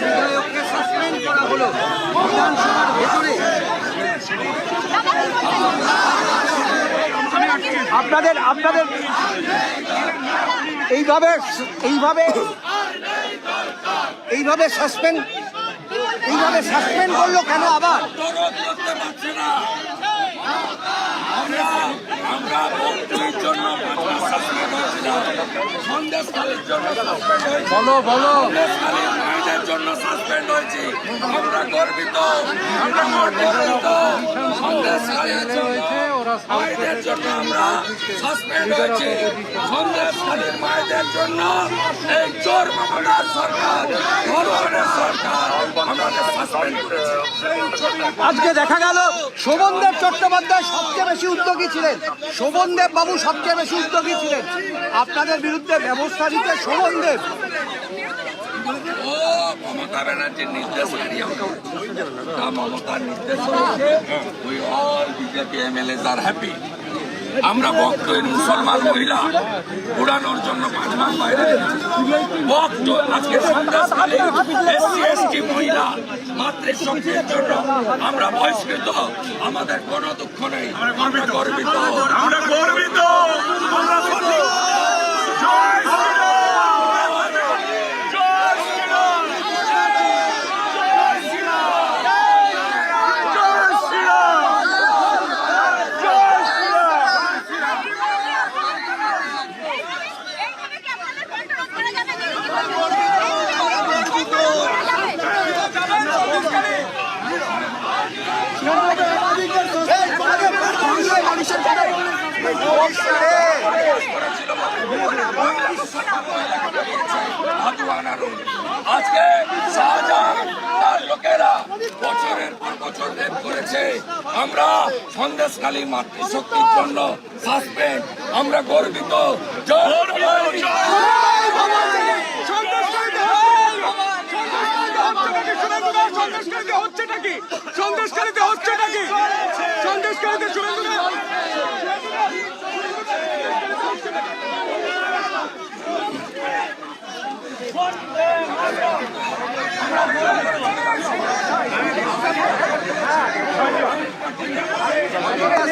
বিধায়ককে সাসপেন্ড করা বিধানসভার ভেতরে। আপনাদের আপনাদের এইভাবে এইভাবে এইভাবে সাসপেন্ড এইভাবে সাসপেন্ড করল কেন আবার দরদ করতে পারছে না আমরা আমরা ভক্তির জন্য সাসপেন্ড হয়েছিলাম সন্দেশকালীর জন্য সাসপেন্ড হয়েছি। বলো। বলো সন্দেশকালীর মায়েদের জন্য সাসপেন্ড হয়েছি। আমরা গর্বিত আমরা গর্বিত। সন্দেশকালীর জন্য মায়েদের জন্য আমরা সাসপেন্ড হয়েছি। সন্দেশকালীর মায়েদের জন্য এই আজকে দেখা গেল শোভনদেব চট্টোপাধ্যায় সবচেয়ে বেশি উদ্যোগী ছিলেন। শোভনদেব বাবু সবচেয়ে বেশি উদ্যোগী ছিলেন। আপনাদের বিরুদ্ধে ব্যবস্থা নিতে শোভনদেব। ও মমতা ব্যানার্জির আমরা মমতার নির্দেশ এমএলএস আর হ্যাপি আমরা ভক্ত মুসলমান মহিলা উড়ানোর জন্য পাঁচ মাস বাইরে বক্ত আজকে এসসি এসটি মহিলা মাতৃশক্তির জন্য। আমরা বহিষ্কৃত আমাদের কোনো দুঃখ নেই আমরা গর্বিত। আমরা গর্বিত। আজকে শাহজাহান তার লোকেরা বছরের পর বছর রেপ করেছে। আমরা সন্দেশকালী মাতৃশক্তির জন্য সাসপেন্ড আমরা গর্বিত। জয় সন্দেশকারীতে হচ্ছেটা কি সন্দেশকারীতে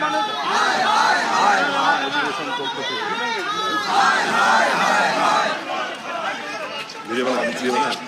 সন্দেশকারীতে সুরেন্দ্র তোর বুমটুম কোথায়